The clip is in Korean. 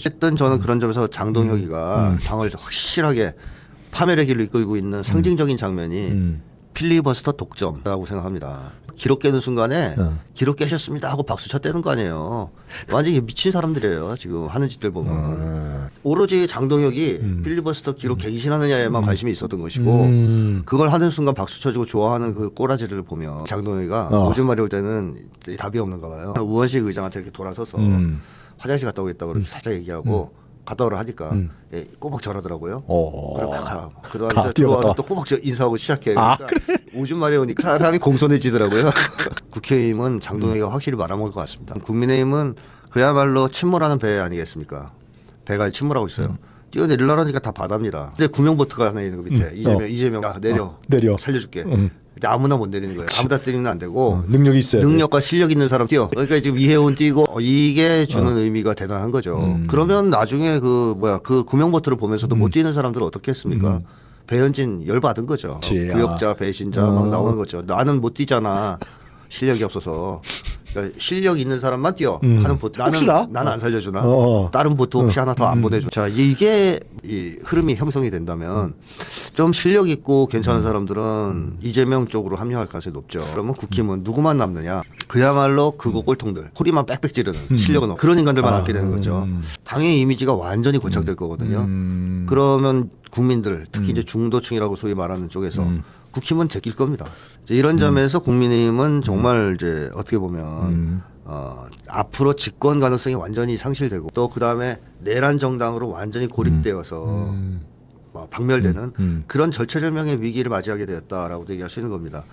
어쨌든 저는 그런 점에서 장동혁이가 당을 확실하게 파멸의 길로 이끌고 있는 상징적인 장면이 음. 필리버스터 독점이라고 생각합니다. 기록 깨는 순간에 어. 기록 깨셨습니다 하고 박수 쳤다는 거 아니에요. 완전히 미친 사람들이에요. 지금 하는 짓들 보면. 아. 오로지 장동혁이 필리버스터 기록 갱신하느냐에만 관심이 있었던 것이고 음. 그걸 하는 순간 박수 쳐주고 좋아하는 그 꼬라지를 보면 장동혁이가 어. 오줌 마려울 때는 답이 없는가 봐요. 우원식 의장한테 이렇게 돌아서서 음. 화장실 갔다 오겠다고 이렇게 살짝 얘기하고 갔다 오라 하니까 예, 꼬박 저러더라고요. 어. 그럼 막 가. 가, 그러다 이제 뛰어갔다. 들어와서 또 꼬박 저 인사하고 시작해. 아, 그러니까 오줌 마려우니까 사람이 공손해지더라고요. 국회의원은 장동혁이가 확실히 말아먹을 것 같습니다. 국민의힘은 그야말로 침몰하는 배 아니겠습니까? 배가 침몰하고 있어요. 뛰어내리려니까 다 바다입니다. 근데 구명보트가 하나 있는 거 밑에 이재명 어. 이재명 야, 내려 어, 내려. 살려줄게. 음. 근데 아무나 못 내리는 거예요. 아무나 때리면 안 되고 어, 능력이 있어야 돼. 능력과 실력 있는 사람 뛰어. 그러니까 지금 이해운 뛰고 어, 이게 주는 의미가 대단한 거죠. 음. 그러면 나중에 그 뭐야 그 구명보트를 보면서도 음. 못 뛰는 사람들은 어떻게 했습니까? 배현진 열 받은 거죠. 그치. 구역자, 아. 배신자 막 어. 나오는 거죠. 나는 못 뛰잖아. 실력이 없어서. 그러니까 실력 있는 사람만 뛰어 음. 하는 보트. 나는 혹시나? 나는 안 살려주나? 어. 다른 보트 혹시 하나 더 안 보내줘. 자 이게 이 흐름이 형성이 된다면 좀 실력 있고 괜찮은 사람들은 이재명 쪽으로 합류할 가능성이 높죠. 그러면 국힘은 누구만 남느냐? 그야말로 그거 꼴통들 소리만 빽빽 지르는 실력은 없- 그런 인간들만 남게 되는 거죠. 당의 이미지가 완전히 고착될 거거든요. 음. 그러면 국민들 특히 이제 중도층이라고 소위 말하는 쪽에서 음. 국힘은 제낄 겁니다. 이제 이런 점에서 국민의힘은 정말 이제 어떻게 보면 음. 어, 앞으로 집권 가능성이 완전히 상실되고 또 그 다음에 내란 정당으로 완전히 고립되어서 뭐 박멸되는 음. 그런 절체절명의 위기를 맞이하게 되었다라고 얘기할 수 있는 겁니다.